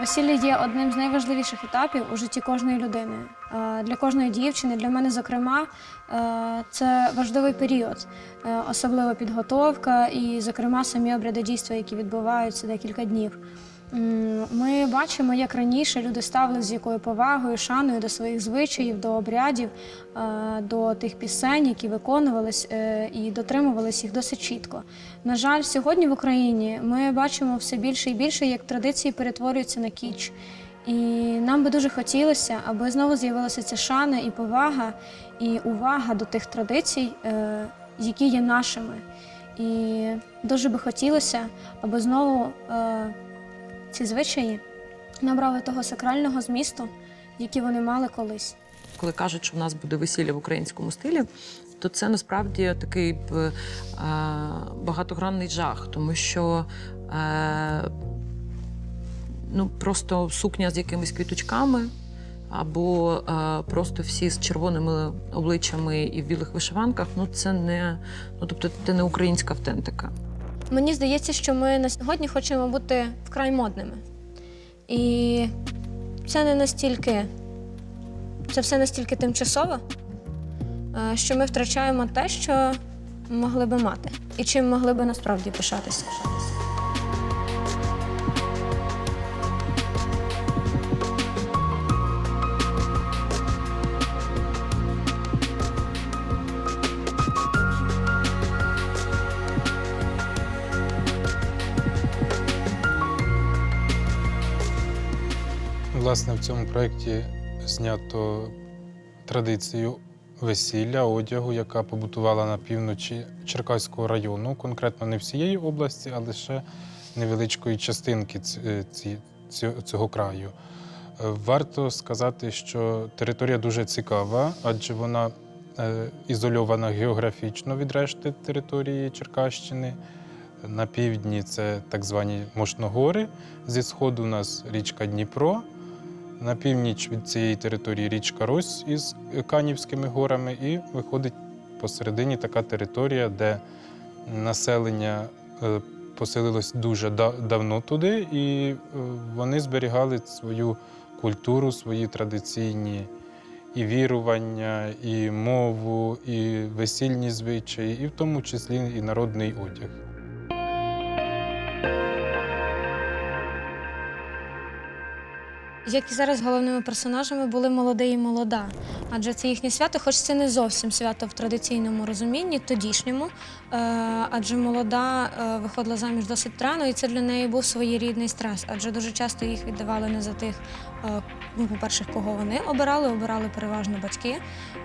Весілля є одним з найважливіших етапів у житті кожної людини. Е, Для кожної дівчини, для мене, зокрема, е, це важливий період, особлива особливо підготовка і, зокрема, самі обряди дійства, які відбуваються декілька днів. Ми бачимо, як раніше люди ставилися з якою повагою, шаною до своїх звичаїв, до обрядів, е, до тих пісень, які виконувались е, і дотримувались їх досить чітко. На жаль, сьогодні в Україні ми бачимо все більше і більше, як традиції перетворюються на кіч. І нам би дуже хотілося, аби знову з'явилася ця шана і повага, і увага до тих традицій, е, які є нашими. І дуже би хотілося, аби знову ці звичаї набрали того сакрального змісту, який вони мали колись. Коли кажуть, що в нас буде весілля в українському стилі, то це насправді такий е, багатогранний жах, тому що е, ну, просто сукня з якимись квіточками, або е, просто всі з червоними обличчями і в білих вишиванках ну це не ну тобто це не українська автентика. Мені здається, що ми на сьогодні хочемо бути вкрай модними. І це не настільки, це все настільки тимчасово, е, що ми втрачаємо те, що могли би мати, і чим могли би насправді пишатися. Власне, в цьому проєкті знято традицію весілля, одягу, яка побутувала на півночі Черкаського району, конкретно не всієї області, а лише невеличкої частинки е, цього краю. Е, Варто сказати, що територія дуже цікава, адже вона е, ізольована географічно від решти території Черкащини. На півдні це так звані Мошногори. Зі сходу у нас річка Дніпро. На північ від цієї території річка Рось із Канівськими горами, і виходить посередині така територія, де населення е, поселилось дуже давно туди, і е, вони зберігали свою культуру, свої традиційні і вірування, і мову, і весільні звичаї, і в тому числі і народний одяг. Як і зараз головними персонажами були молоде і молода, адже це їхнє свято, хоч це не зовсім свято в традиційному розумінні, тодішньому, е, адже молода е, виходила заміж досить рано, і це для неї був своєрідний стрес, адже дуже часто їх віддавали не за тих, ну, по-перше, кого вони обирали, обирали переважно батьки.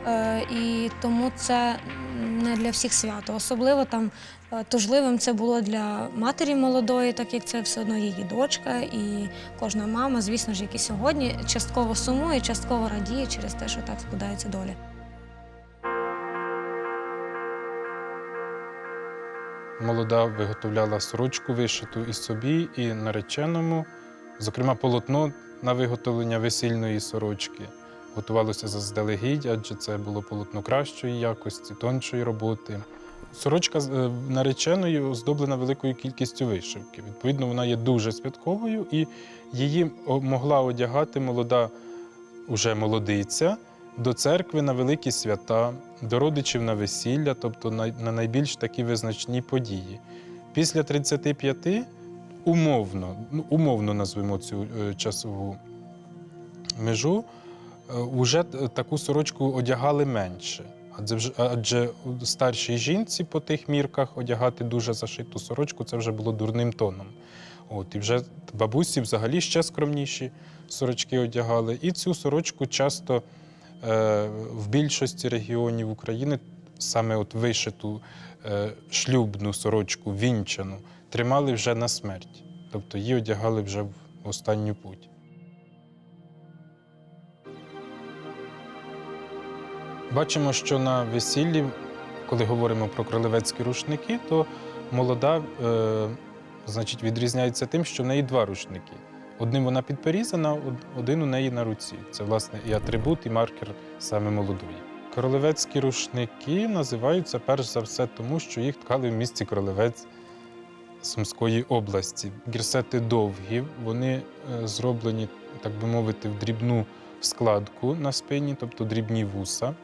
Е, І тому це не для всіх свято. Особливо там е, тужливим це було для матері молодої, так як це все одно її дочка, і кожна мама, звісно ж, як і сьогодні, частково сумує, частково радіє через те, що так складається доля. Молода виготовляла сорочку вишиту і собі, і нареченому. Зокрема, полотно на виготовлення весільної сорочки готувалося заздалегідь, адже це було полотно кращої якості, тоншої роботи. Сорочка е, нареченої оздоблена великою кількістю вишивки. Відповідно, вона є дуже святковою, і її могла одягати молода уже молодиця до церкви на великі свята, до родичів на весілля, тобто на найбільш такі визначні події. Після 35 умовно, ну, умовно назвемо цю е, часову межу, е, уже т- таку сорочку одягали менше. Адже, адже старшій жінці по тих мірках одягати дуже зашиту сорочку це вже було дурним тоном. От, і вже бабусі взагалі ще скромніші сорочки одягали. І цю сорочку часто е, в більшості регіонів України саме от вишиту е, шлюбну сорочку, вінчану, тримали вже на смерть. Тобто її одягали вже в останню путь. Бачимо, що на весіллі, коли говоримо про кролевецькі рушники, то молода е, значить, відрізняється тим, що в неї два рушники. Одним вона підперізана, од- один у неї на руці. Це, власне, і атрибут, і маркер саме молодої. Королевецькі рушники називаються перш за все тому, що їх ткали в місті Кролевець Сумської області. Гірсети довгі, вони е, зроблені, так би мовити, в дрібну складку на спині, тобто дрібні вуса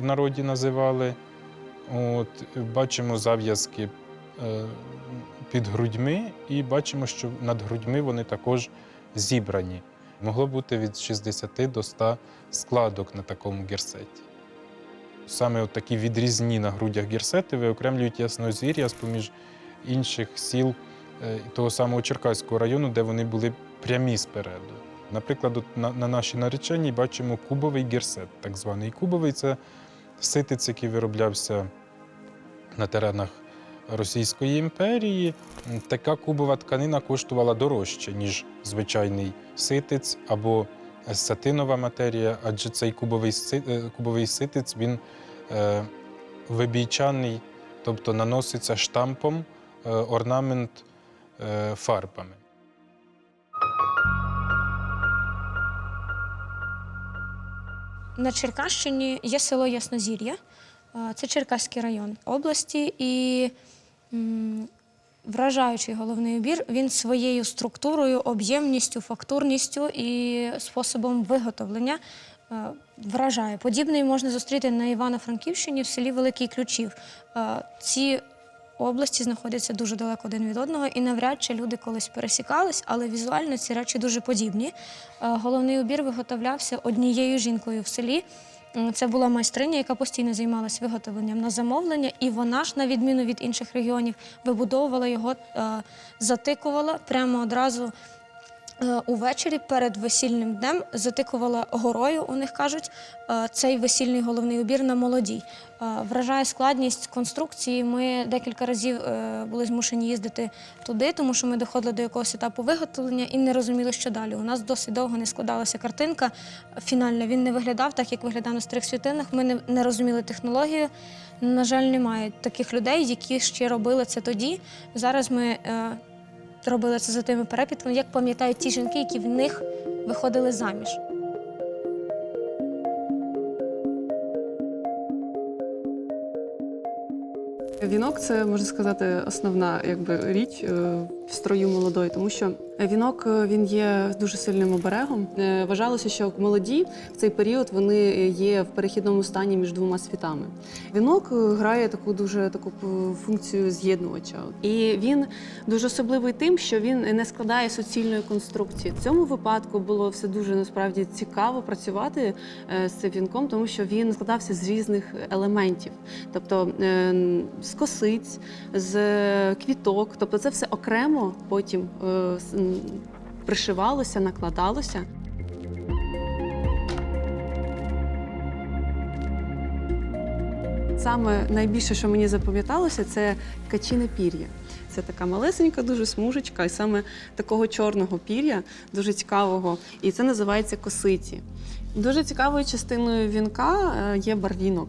в народі називали. От, бачимо зав'язки е, під грудьми, і бачимо, що над грудьми вони також зібрані. Могло бути від 60 до 100 складок на такому гірсеті. Саме от такі відрізні на грудях гірсети виокремлюють яснозір'я з-поміж інших сіл е, того самого Черкаського району, де вони були прямі спереду. Наприклад, на, на нашій нареченні бачимо кубовий гірсет, так званий. Кубовий це ситиць, який вироблявся на теренах Російської імперії. Така кубова тканина коштувала дорожче, ніж звичайний ситиць або сатинова матерія, адже цей кубовий, е, кубовий ситиць він е, вибійчаний, тобто наноситься штампом орнамент е, фарбами. На Черкащині є село Яснозір'я, е, це Черкаський район області, і вражаючий головний убір він своєю структурою, об'ємністю, фактурністю і способом виготовлення е, вражає. Подібний можна зустріти на Івано-Франківщині в селі Великий Ключів. Е, Ці області знаходяться дуже далеко один від одного, і навряд чи люди колись пересікались, але візуально ці речі дуже подібні. Е, Головний убір виготовлявся однією жінкою в селі. Це була майстриня, яка постійно займалася виготовленням на замовлення, і вона ж, на відміну від інших регіонів, вибудовувала його, е, затикувала прямо одразу. Е, Увечері перед весільним днем затикувала горою, у них кажуть, е, цей весільний головний убір на молодій. Е, Вражає складність конструкції. Ми декілька разів були змушені їздити туди, тому що ми доходили до якогось етапу виготовлення і не розуміли, що далі. У нас досить довго не складалася картинка. Фінальна він не виглядав так, як виглядав на старих світлинах. Ми не, розуміли технологію. На жаль, немає таких людей, які ще робили це тоді. Зараз ми робили це за тими перепідками, як пам'ятають ті жінки, які в них виходили заміж. Вінок це можна сказати основна якби річ е, в строю молодої, тому що вінок е, він є дуже сильним оберегом. Е, Вважалося, що молоді в цей період вони є в перехідному стані між двома світами. Вінок е, грає таку дуже таку функцію з'єднувача, і він дуже особливий тим, що він не складає суцільної конструкції. В цьому випадку було все дуже насправді цікаво працювати з цим вінком, тому що він складався з різних елементів, тобто з косиць, з квіток. Тобто, це все окремо потім е, пришивалося, накладалося. Саме найбільше, що мені запам'яталося, це качине пір'я. Це така малесенька, дуже смужечка, і саме такого чорного пір'я, дуже цікавого. І це називається косиці. Дуже цікавою частиною вінка е, є барвінок.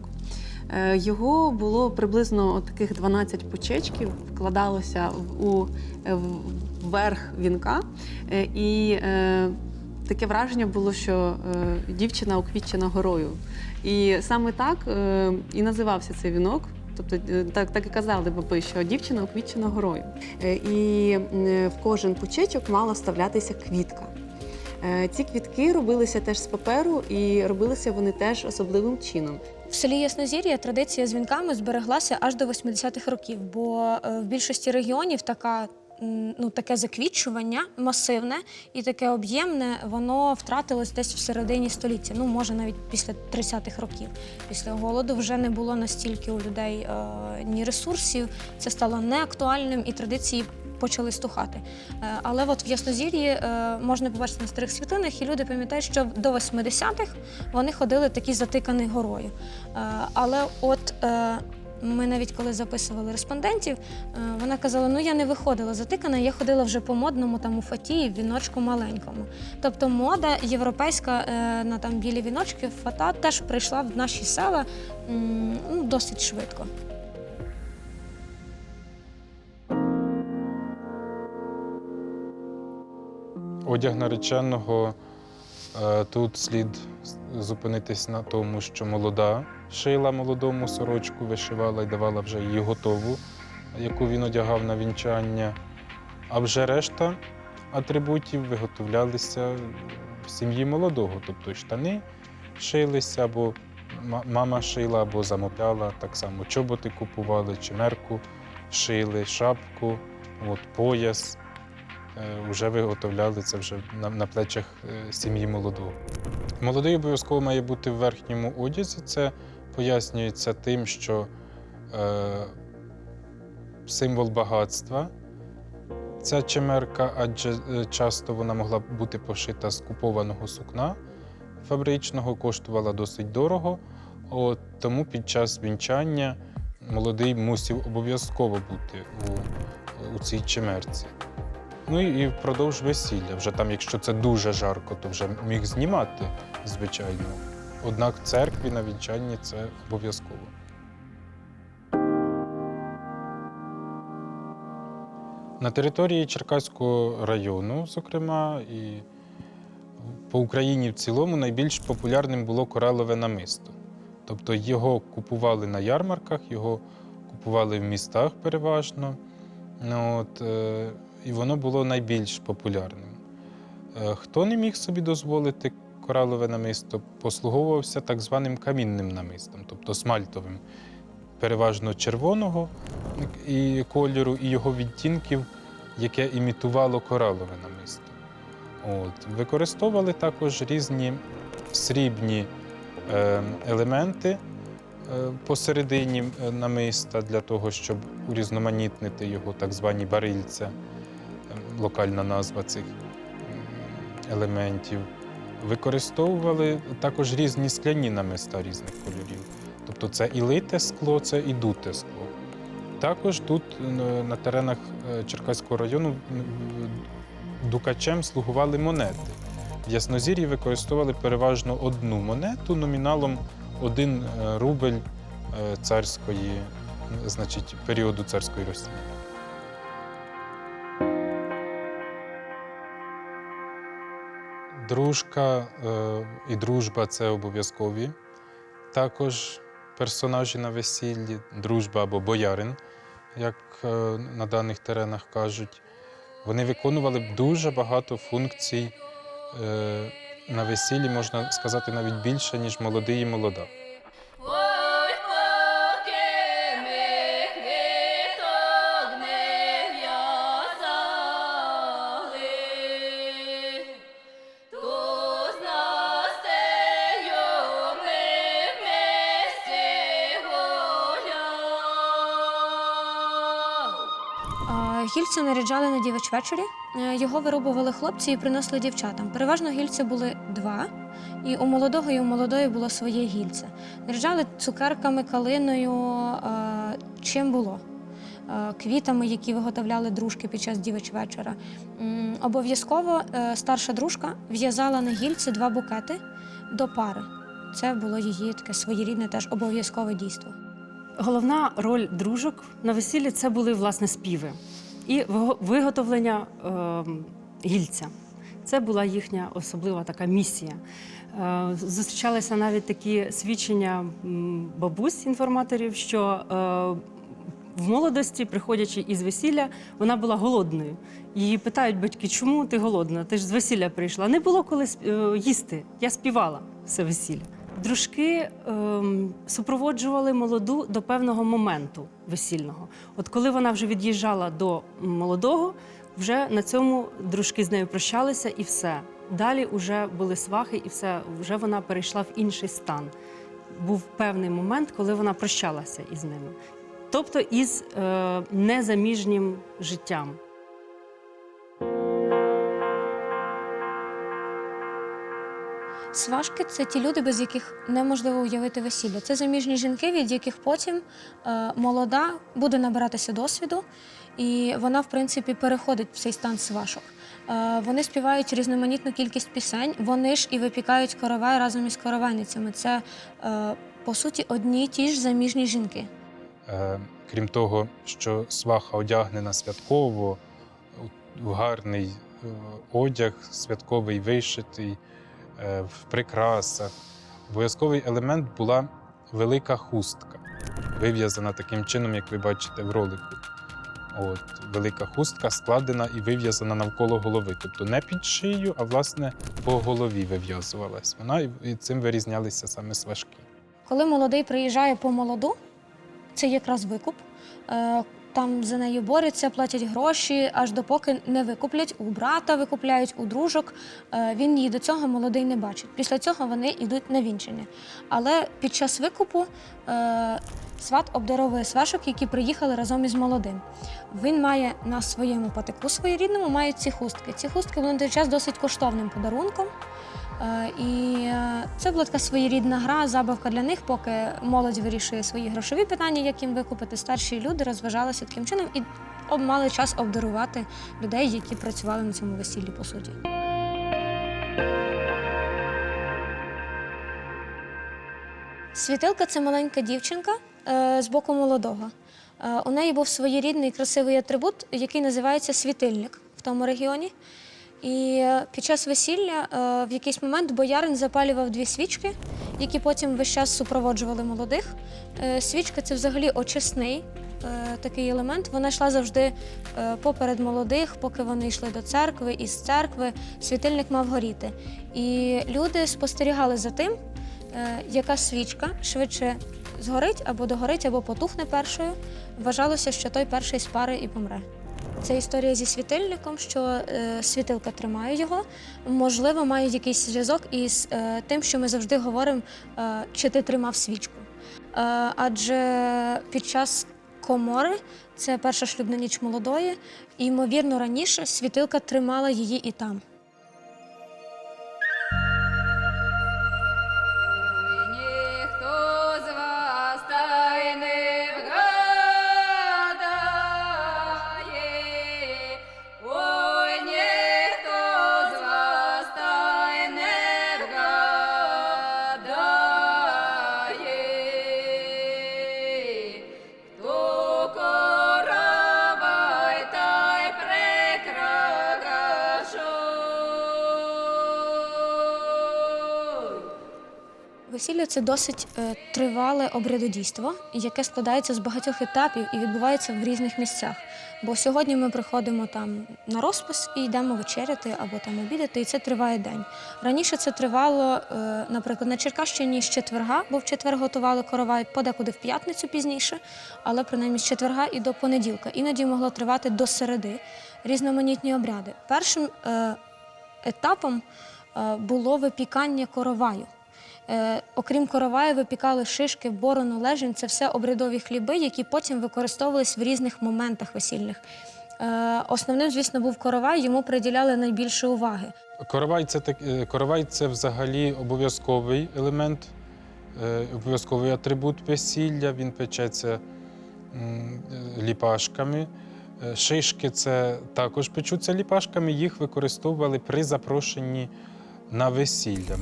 Е, Його було приблизно таких 12 почечків, вкладалося у е, верх вінка. Е, І таке враження було, що дівчина уквітчена горою. І саме так і називався цей вінок. Тобто так, так і казали баби, що дівчина уквітчена горою. І в кожен пучечок мала вставлятися квітка. Ці квітки робилися теж з паперу, і робилися вони теж особливим чином. В селі Яснозір'я традиція з вінками збереглася аж до 80-х років, бо е, в більшості регіонів така. Ну, таке заквітчування масивне і таке об'ємне, воно втратилось десь в середині століття. Ну, може, навіть після 30-х років. Після голоду вже не було настільки у людей е, ні ресурсів, це стало неактуальним і традиції почали стухати. Е, але от в Яснозір'ї е, можна побачити на старих світлинах, і люди пам'ятають, що до 80-х вони ходили такі затикані горою. Е, Але от ми навіть коли записували респондентів, вона казала: ну я не виходила затикана, я ходила вже по модному там у фаті, в віночку маленькому. Тобто мода європейська на там білі віночки, фата теж прийшла в наші села ну, досить швидко. Одяг нареченого е, тут слід зупинитись на тому, що молода шила молодому сорочку, вишивала і давала вже її готову яку він одягав на вінчання. А вже решта атрибутів виготовлялися в сім'ї молодого, тобто штани шилися, або мама шила, або замовляла так само. Чоботи купували, чимерку шили, шапку, от, пояс. Е, Вже виготовляли це вже на, на плечах е, сім'ї молодого. Молодий обов'язково має бути в верхньому одязі. Це пояснюється тим, що е, символ багатства. Ця чемерка, адже е, часто вона могла бути пошита з купованого сукна фабричного, коштувала досить дорого. От, тому під час вінчання молодий мусив обов'язково бути у, у цій чемерці. Ну і впродовж весілля. Вже там, якщо це дуже жарко, то вже міг знімати, звичайно. Однак в церкві на вінчанні це обов'язково. На території Черкаського району, зокрема, і по Україні в цілому найбільш популярним було коралове намисто. Тобто його купували на ярмарках, його купували в містах переважно. Ну, от, е, і воно було найбільш популярним. Е, Хто не міг собі дозволити коралове намисто, послуговувався так званим камінним намистом, тобто смальтовим, переважно червоного і кольору, і його відтінків, яке імітувало коралове намисто. От. Використовували також різні срібні е, елементи е, посередині намиста для того, щоб урізноманітнити його, так звані барильця, локальна назва цих елементів. Використовували також різні скляні намиста різних кольорів. Тобто це і лите скло, це і дуте скло. Також тут е, на теренах е, Черкаського району дукачем слугували монети. В Яснозір'ї використовували переважно одну монету номіналом 1 рубль е, царської, значить, періоду царської Росії. Дружка е, і дружба це обов'язкові. Також персонажі на весіллі, дружба або боярин, як е, на даних теренах кажуть. Вони виконували дуже багато функцій е, на весіллі, можна сказати, навіть більше, ніж молодий і молода. Наряджали на дівич вечорі. Е, Його вирубували хлопці і приносили дівчатам. Переважно гільця були два, і у молодого і у молодої було своє гільце. Наряджали цукерками, калиною, е, чим було. Е, Квітами, які виготовляли дружки під час дівич вечора. Обов'язково старша дружка в'язала на гільці два букети до пари. Це було її таке своєрідне теж обов'язкове дійство. Головна роль дружок на весіллі це були власне співи і виго- виготовлення ем, гільця. Це була їхня особлива така місія. Е, Зустрічалися навіть такі свідчення бабусь інформаторів, що е, в молодості, приходячи із весілля, вона була голодною. Її питають батьки, чому ти голодна? Ти ж з весілля прийшла. Не було коли е, їсти. Я співала все весілля. Дружки ем, супроводжували молоду до певного моменту весільного. От коли вона вже від'їжджала до молодого, вже на цьому дружки з нею прощалися і все. Далі вже були свахи, і все, вже вона перейшла в інший стан. Був певний момент, коли вона прощалася із ними. Тобто із е, незаміжнім життям. Сважки це ті люди, без яких неможливо уявити весілля. Це заміжні жінки, від яких потім е, молода буде набиратися досвіду, і вона, в принципі, переходить в цей стан свашок. Е, вони співають різноманітну кількість пісень, вони ж і випікають коровай разом із коровайницями. Це, е, по суті, одні й ті ж заміжні жінки. Е, Крім того, що сваха одягнена святково, в гарний е, одяг, святковий вишитий, в прикрасах. Обов'язковий елемент була велика хустка, вив'язана таким чином, як ви бачите в ролику. От, велика хустка складена і вив'язана навколо голови. Тобто не під шию, а власне по голові вив'язувалась. Вона і- цим вирізнялися саме сважки. Коли молодий приїжджає по молоду, це якраз викуп. Там за нею борються, платять гроші, аж допоки не викуплять у брата, викупляють у дружок. Е, Він її до цього молодий не бачить. Після цього вони йдуть на вінчення. Але під час викупу е, сват обдаровує свешок, які приїхали разом із молодим. Він має на своєму патику своєрідному мають ці хустки. Ці хустки на той час досить коштовним подарунком. Е, І е, це була така своєрідна гра, забавка для них, поки молодь вирішує свої грошові питання, як їм викупити. Старші люди розважалися таким чином і мали час обдарувати людей, які працювали на цьому весіллі, по суті. Світилка це маленька дівчинка е, з боку молодого. У неї був своєрідний красивий атрибут, який називається світильник в тому регіоні. І під час весілля е, в якийсь момент боярин запалював дві свічки, які потім весь час супроводжували молодих. Е, Свічка це взагалі очисний е, такий елемент. Вона йшла завжди поперед молодих, поки вони йшли до церкви, і з церкви світильник мав горіти. І люди спостерігали за тим, яка свічка швидше згорить або догорить, або потухне першою. Вважалося, що той перший з пари і помре. Це історія зі світильником, що е, світилка тримає його. Можливо, має якийсь зв'язок із е, тим, що ми завжди говоримо, е, чи ти тримав свічку. Е, адже під час комори, це перша шлюбна ніч молодої, і, ймовірно, раніше світилка тримала її і там. Весілля це досить е, тривале обрядодійство, яке складається з багатьох етапів і відбувається в різних місцях. Бо сьогодні ми приходимо там на розпис і йдемо вечеряти або там обідати, і це триває день. Раніше це тривало, е, наприклад, на Черкащині з четверга, бо в четвер готували коровай, подекуди в п'ятницю пізніше, але принаймні з четверга і до понеділка. Іноді могло тривати до середи різноманітні обряди. Першим е, етапом було випікання короваю. Е, окрім короваю, випікали шишки, борону, лежень. Це все обрядові хліби, які потім використовувались в різних моментах весільних. Е, основним, звісно, був коровай, йому приділяли найбільше уваги. Коровай це е, коровай це взагалі обов'язковий елемент, обов'язковий атрибут весілля. Він печеться ліпашками. Шишки це також печуться ліпашками, їх використовували при запрошенні на весілля.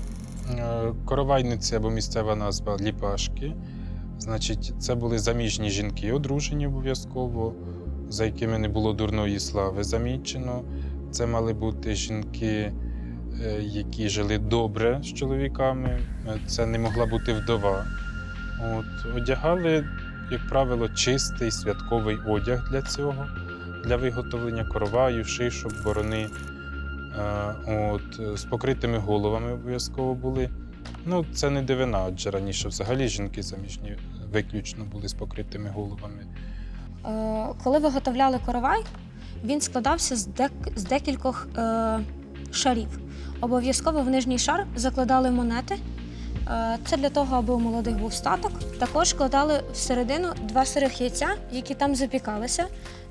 Е, Коровайниці або місцева назва ліпашки. Значить, це були заміжні жінки, одружені обов'язково, за якими не було дурної слави замічено. Це мали бути жінки, е, які жили добре з чоловіками. Е, Це не могла бути вдова. От, одягали, як правило, чистий святковий одяг для цього, для виготовлення короваю, шишок, борони. От, е, з покритими головами обов'язково були. Ну, це не дивина, адже раніше взагалі жінки заміжні виключно були з покритими головами. Е, коли виготовляли коровай, він складався з, дек- з декількох е, шарів. Обов'язково в нижній шар закладали монети. Е, Це для того, аби у молодих був статок. Також складали всередину два сирих яйця, які там запікалися.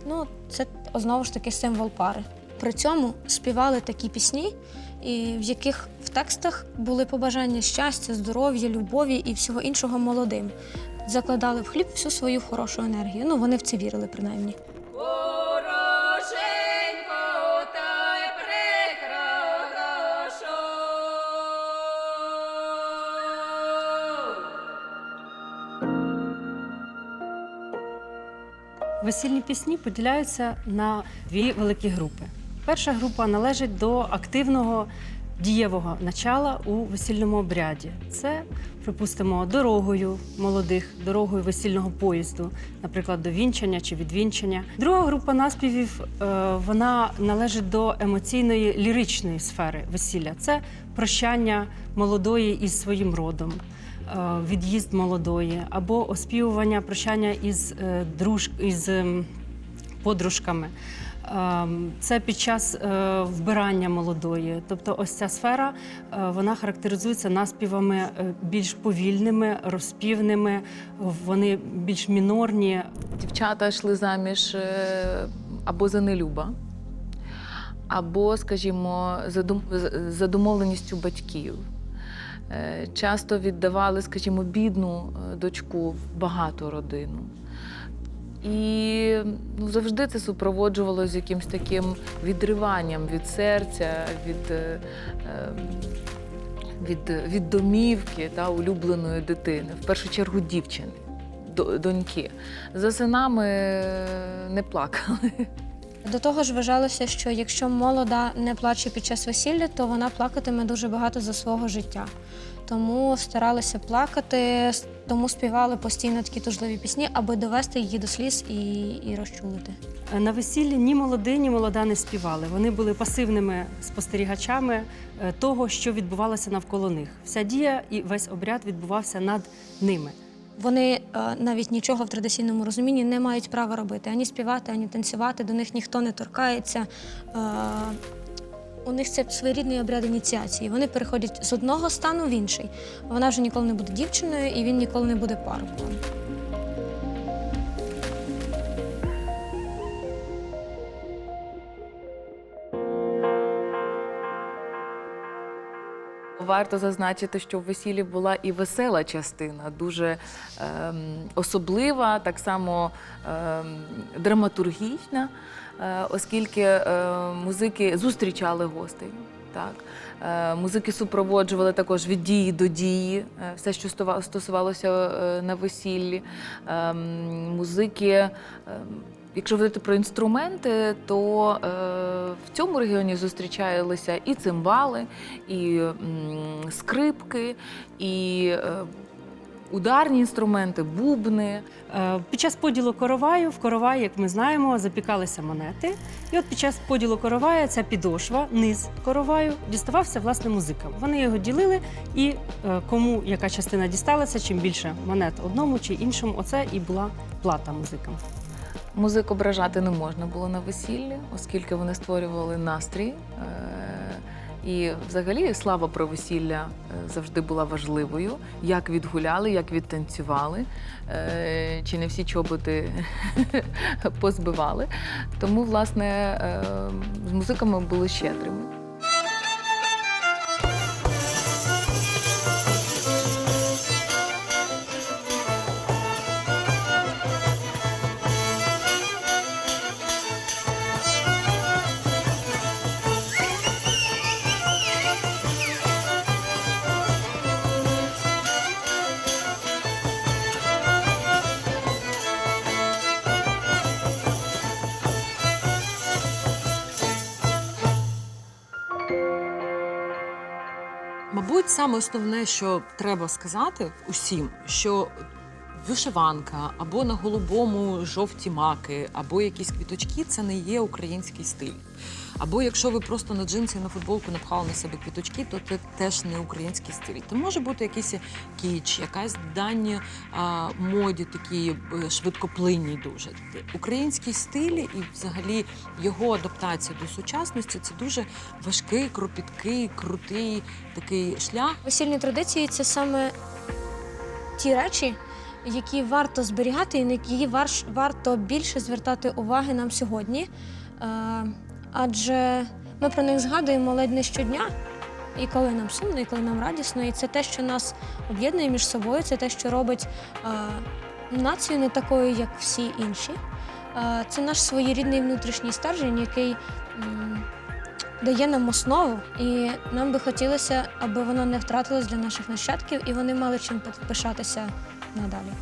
Ну, це знову ж таки символ пари. При цьому співали такі пісні, і в яких в текстах були побажання щастя, здоров'я, любові і всього іншого молодим. Закладали в хліб всю свою хорошу енергію. Ну, вони в це вірили, принаймні. Весільні пісні поділяються на дві великі групи. Перша група належить до активного дієвого начала у весільному обряді. Це, припустимо, дорогою молодих, дорогою весільного поїзду, наприклад, до вінчання чи відвінчання. Друга група наспівів е, вона належить до емоційної ліричної сфери весілля. Це прощання молодої із своїм родом. е, Від'їзд молодої або оспівування прощання із е, друж із ем, подружками. Ем, Це під час е, вбирання молодої. Тобто, ось ця сфера е, вона характеризується наспівами е, більш повільними, розпівними, вони більш мінорні. Дівчата йшли заміж або за нелюба, або, скажімо, за домовленістю батьків. Часто віддавали, скажімо, бідну дочку в багату родину. І ну, завжди це супроводжувалося якимось таким відриванням від серця, від, е, е, від, від домівки та улюбленої дитини, в першу чергу дівчини, доньки. За синами е, не плакали. До того ж вважалося, що якщо молода не плаче під час весілля, то вона плакатиме дуже багато за свого життя. Тому старалися плакати, тому співали постійно такі тужливі пісні, аби довести її до сліз і, і розчулити. Е, На весіллі ні молодий, ні молода не співали. Вони були пасивними спостерігачами е, того, що відбувалося навколо них. Вся дія і весь обряд відбувався над ними. Вони е, навіть нічого в традиційному розумінні не мають права робити ані співати, ані танцювати. До них ніхто не торкається. У них це своєрідний обряд ініціації. Вони переходять з одного стану в інший. Вона вже ніколи не буде дівчиною, і він ніколи не буде парубком. Варто зазначити, що в весіллі була і весела частина, дуже ем, особлива, так само ем, драматургічна, е, оскільки е, музики зустрічали гостей. Так. Е, музики супроводжували також від дії до дії, е, все, що стосувалося е, на весіллі. Ем, музики. Якщо говорити про інструменти, то е, в цьому регіоні зустрічалися і цимбали, і м, скрипки, і е, ударні інструменти, бубни. Е, Під час поділу короваю в короваї, як ми знаємо, запікалися монети. І от під час поділу коровая ця підошва, низ короваю, діставався власне музикам. Вони його ділили, і е, кому яка частина дісталася, чим більше монет одному чи іншому, оце і була плата музикам. Музик ображати не можна було на весіллі, оскільки вони створювали настрій. Е, І взагалі слава про весілля е, завжди була важливою. Як відгуляли, як відтанцювали, е, чи не всі чоботи позбивали. Тому, власне, з музиками були щедрими. Саме основне, що треба сказати усім, що вишиванка або на голубому жовті маки, або якісь квіточки це не є український стиль. Або якщо ви просто на джинси і на футболку напхали на себе квіточки, то це теж не український стиль. Це може бути якийсь кіч, якась дання а, моді, такі е, швидкоплинні дуже. Український стиль і взагалі його адаптація до сучасності це дуже важкий, кропіткий, крутий такий шлях. Весільні традиції це саме ті речі, які варто зберігати і на які варто більше звертати уваги нам сьогодні. Е, Адже ми про них згадуємо ледь не щодня, і коли нам сумно, і коли нам радісно. І це те, що нас об'єднує між собою, це те, що робить е, націю не такою, як всі інші. Е, Це наш своєрідний внутрішній стержень, який дає нам основу, і нам би хотілося, аби воно не втратилось для наших нащадків, і вони мали чим пишатися надалі.